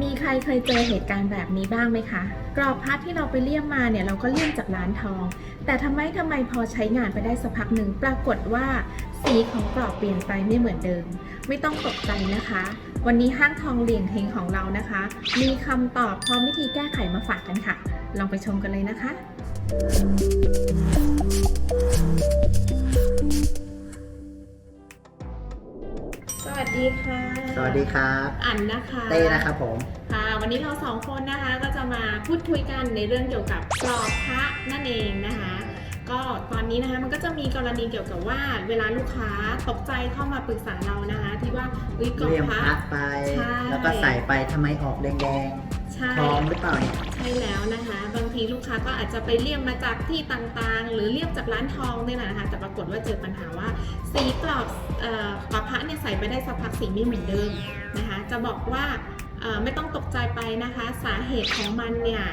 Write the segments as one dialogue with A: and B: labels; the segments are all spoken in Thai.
A: มีใครเคยเจอเหตุการณ์แบบนี้บ้างไหมคะ กรอบพัดที่เราไปเลี่ยมมาเนี่ยเราก็เลี่ยมจากร้านทอง แต่ทำไมทำไมพอใช้งานไปได้สักพักหนึ่งปรากฏว่า สีของกรอบเปลี่ยนไปไม่เหมือนเดิม ไม่ต้องตกใจนะคะ วันนี้ห้างทองเหลี่ยงเฮงของเรานะคะ มีคำตอบพร้อมวิธีแก้ไขมาฝากกันค่ะ ลองไปชมกันเลยนะคะ ดีค่ะ
B: สวัสดีครับ
A: อันนะคะ
B: เต้นะครับผม
A: ค่ะ วันนี้เราสองคนนะคะก็จะมาพูดคุยกันในเรื่องเกี่ยวกับกรอบพระนั่นเองนะคะ ก็ตอนนี้นะคะมันก็จะมีกรณีเกี่ยวกับว่าเวลาลูกค้าตกใจเข้ามาปรึกษาเรานะคะ ที่ว่าอุ้ยกรอบ
B: เรียม
A: พระ
B: พระไป
A: ใช่
B: แล้วก็ใส่ไปทำไมออกแดง
A: ใช่
B: ๆทองหรือเปล่าเนี่ย
A: ใช่แล้วนะคะ บางทีลูกค้าก็อาจจะไปเลี่ยมมาจากที่ต่างๆ หรือเลี่ยมจากร้านทองนี่แหละนะคะ แต่ปรากฏว่าเจอปัญหาว่า สีกรอบเอ่อกรอบพระเนี่ยใส่ไปได้สักพักสีไม่เหมือนเดิมนะคะ จะบอกว่าเอ่อไม่ต้องตกใจไปนะคะ สาเหตุของมันเนี่ย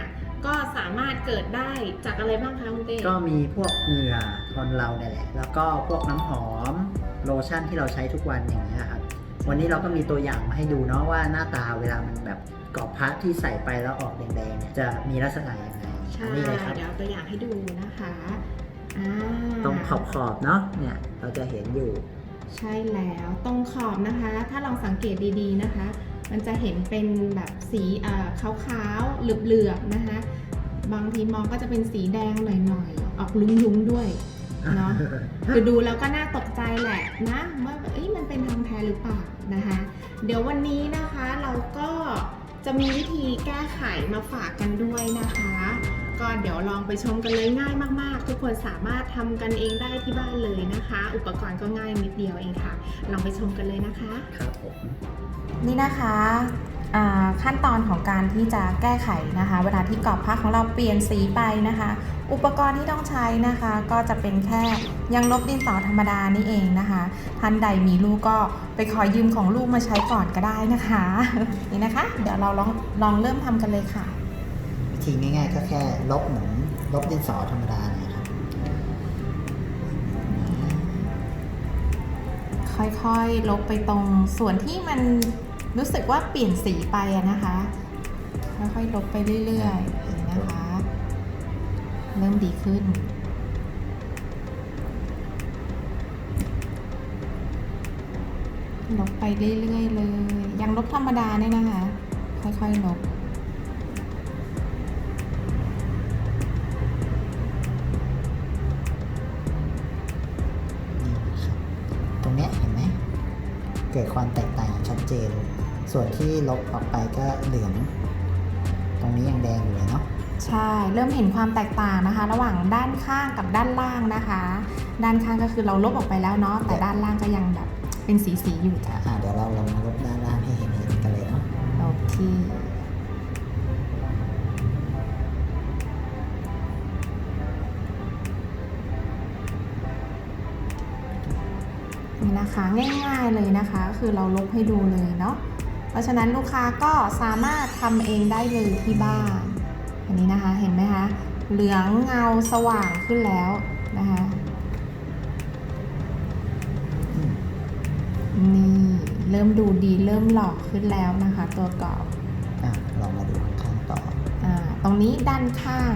A: ก็สามารถเกิดได้จากอะไรบ้างคะคุณเต้
B: ก็มีพวกเหงื่อคนเราเนี่ยแหละ แล้วก็พวกน้ำหอมโลชั่นที่เราใช้ทุกวันอย่างเงี้ยครับ วันนี้เราก็มีตัวอย่างมาให้ดูเนาะว่าหน้าตาเวลามันแบบกรอบพระที่ใส่ไปแล้วออกแดงๆเนี่ยจะมีลักษณะยังไง
A: ใช่
B: นี่เลยครับ
A: เดี๋ยวเอาตัวอย่างให้ดูนะคะอ่า
B: ตรงขอบๆเนาะเนี่ยเราจะเห็นอยู่
A: ใช่แล้วตรงขอบนะคะ ถ้าลองสังเกตดีๆนะคะ มันจะเห็นเป็นแบบสีเอ่อขาวๆเหลือบๆนะคะ บางทีมองก็จะเป็นสีแดงหน่อยๆออกลุ้งๆด้วย เนาะคือดูแล้วก็น่าตกใจแหละนะว่าเอ้ยมันเป็นทองแท้หรือเปล่านะคะ เดี๋ยววันนี้นะคะเราก็จะมีวิธีแก้ไขมาฝากกันด้วยนะคะ ก็เดี๋ยวลองไปชมกันเลยง่ายมาก ๆ ทุกคนสามารถทำกันเองได้ที่บ้านเลยนะคะ อุปกรณ์ก็ง่ายนิดเดียวเองค่ะ ลองไปชมกันเลยนะคะ
B: ครับผม
A: นี่นะคะอ่าขั้นตอนของการที่จะแก้ไขนะคะ เวลาที่กรอบผ้าของเราเปลี่ยนสีไปนะคะ อุปกรณ์ที่ต้องใช้นะคะ ก็จะเป็นแค่ยางลบดินสอธรรมดานี่เองนะคะท่านใดมีลูกก็ไปขอยืมของลูกมาใช้ก่อนก็ได้นะคะ นี่นะคะ เดี๋ยวเราลองลองเริ่มทำกันเลยค่ะ
B: วิธีง่าย ๆ ก็แค่ลบเหมือนลบดินสอธรรมดาเนี่ยครับ
A: ค่อยๆ ลบไปตรงส่วนที่มันรู้สึกว่าเปลี่ยนสีไปนะคะ ค่อยๆ ลบไปเรื่อยๆนะคะ เริ่มดีขึ้นลบไปเรื่อยๆเลย ยังลบธรรมดาเนี่ยนะคะ ค่อยๆลบ
B: เกิดความแตกต่างอย่างชัดเจน ส่วนที่ลบออกไปก็เหลือง ตรงนี้ยังแดงอยู่เลยเนาะ
A: ใช่ เริ่มเห็นความแตกต่างนะคะ ระหว่างด้านข้างกับด้านล่างนะคะ ด้านข้างก็คือเราลบออกไปแล้วเนาะแต่ด้านล่างก็ยังแบบเป็นสีๆอยู่จ้ะ
B: อ่าเดี๋ยวเราลองมาลบด้านล่างให้เห็นเห็นกันเลยเนาะ
A: โอเค นี่นะคะ ง่ายๆเลยนะคะก็คือเราลบให้ดูเลยเนาะเพราะฉะนั้นลูกค้าก็สามารถทำเองได้เลยที่บ้าน อันนี้นะคะเห็นไหมคะเหลืองเงาสว่างขึ้นแล้วนะคะ
B: อืม
A: นี่เริ่มดูดีเริ่มหล่อขึ้นแล้วนะคะ ตัวกรอบ
B: อะลองมาดูข้างๆต่อ
A: อ่าตรงนี้ด้านข้าง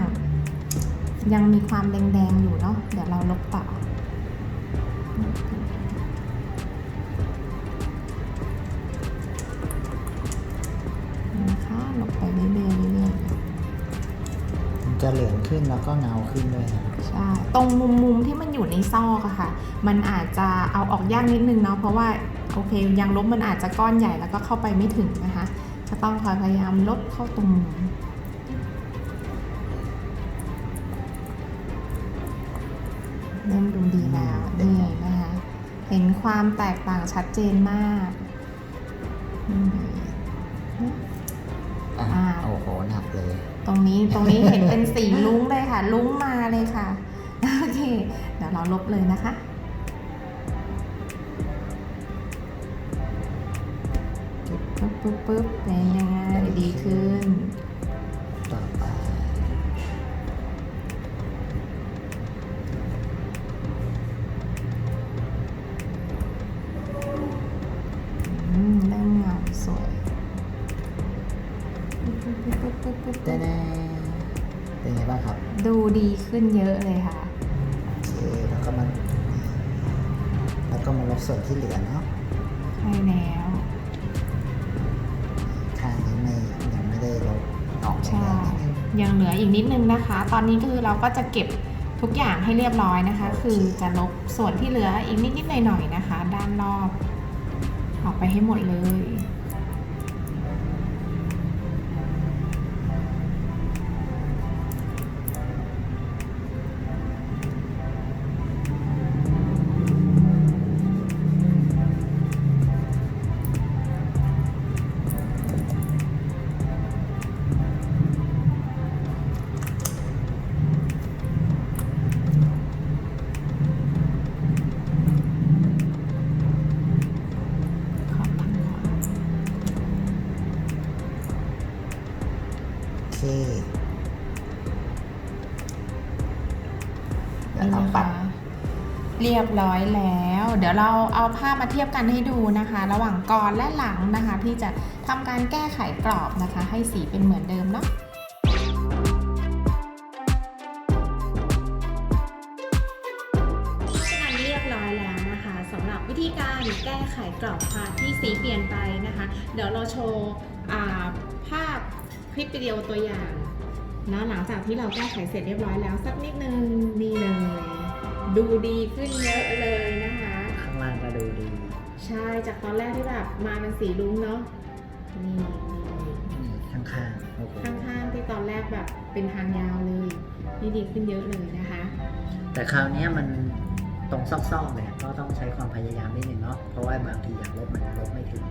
A: ยังมีความแดงๆอยู่เนาะเดี๋ยวเราลบต่อ ลบไปเรื่อยๆเรื่อย
B: มันจะเหลืองขึ้นแล้วก็เงาขึ้นด้วยนะ
A: ๆใช่ตรงมุมมุมๆที่มันอยู่ในซอกอะค่ะ มันอาจจะเอาออกยากนิดนึงเนาะเพราะว่าโอเคยังลบมันอาจจะก้อนใหญ่แล้วก็เข้าไปไม่ถึงนะคะก็ต้องคอยพยายามลบเข้าตรงมุมเริ่มดูดีแล้วนี่นะคะ เห็นความแตกต่างชัดเจนมากอื ตรงนี้ตรงนี้เห็นเป็นสีลุ้งเลยค่ะ ลุ้งมาเลยค่ะ โอเค เดี๋ยวเราลบเลยนะคะ ปึ๊บปึ๊บปึ๊บเป็นยังไงดีขึ้น
B: แน่เป็นไงบ้างครับ
A: ดูดีขึ้นเยอะเลยค่ะ
B: โอเค แล้วก็มันแล้วก็มาลบส่วนที่เหลือเนาะ
A: ใช่แล้ว
B: ข้างนี้ไม่ยังไม่ได้ลบออก
A: ใช่ยังเหลืออีกนิดนึงนะคะ ตอนนี้ก็คือเราก็จะเก็บทุกอย่างให้เรียบร้อยนะคะ คือจะลบส่วนที่เหลืออีกนิดๆหน่อยๆนะคะ ด้านรอบ ออกไปให้หมดเลย
B: เคเดี๋ยวเรา
A: นี่นะ
B: ปั
A: คะ
B: ด
A: เรียบร้อยแล้ว เดี๋ยวเราเอาภาพมาเทียบกันให้ดูนะคะ ระหว่างก่อนและหลังนะคะ ที่จะทำการแก้ไขกรอบนะคะ ให้สีเป็นเหมือนเดิมเนาะฉะนั้นเรียบร้อยแล้วนะคะสำหรับวิธีการแก้ไขกรอบพาที่สีเปลี่ยนไปนะคะ เดี๋ยวเราโชว์อ่าภาพ คลิปวิดีโอตัวอย่างเนาะหลังจากที่เราแก้ไขเสร็จเรียบร้อยแล้วสักนิดนึงนี่เลย ดูดีขึ้นเยอะเลยนะคะ
B: ข้างล่างก็ดูดี
A: ใช่จากตอนแรกที่แบบมาเป็นสีลุ้งเนาะนี่นี่
B: นี่ข้างๆโอ้โห
A: ข้างๆที่ตอนแรกแบบเป็นทางยาวเลยนี่ดีขึ้นเยอะเลยนะคะ
B: แต่คราวเนี้ยมัน ตรงซอกๆเลยก็ต้องใช้ความพยายามนิดนึงเนาะเพราะว่าบางทีอยากลบมันลบไม่ถึง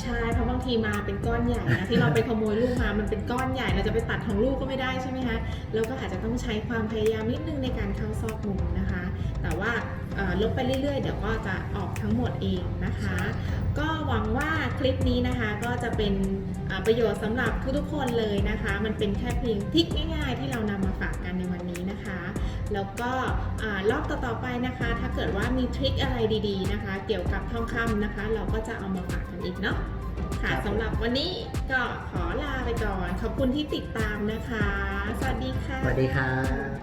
A: ใช่เพราะบางทีมาเป็นก้อนใหญ่นะที่เราไปขโมยลูกมามันเป็นก้อนใหญ่เราจะไปตัดของลูกก็ไม่ได้ใช่ไหมคะแล้วก็อาจจะต้องใช้ความพยายามนิดนึงในการเข้าซอกมุมนะคะ แต่ว่าเอ่อลบไปเรื่อยๆ เดี๋ยวก็จะออกทั้งหมดเองนะคะ ก็หวังว่าคลิปนี้นะคะก็จะเป็นอ่าประโยชน์สำหรับทุกๆคนเลยนะคะ มันเป็นแค่เพียงทริคง่าย ๆ ที่เรานำมาฝากกันในวันนี้นะคะ แล้วก็อ่ารอบต่อๆไปนะคะ ถ้าเกิดว่ามีทริคอะไรดีๆนะคะ เกี่ยวกับทองคำนะคะ เราก็จะเอามาฝากกันอีกเนาะค่ะ
B: ครับ
A: สำหรับวันนี้ก็ขอลาไปก่อน ขอบคุณที่ติดตามนะคะ สวัสดีค่ะ
B: สวัสดีครับ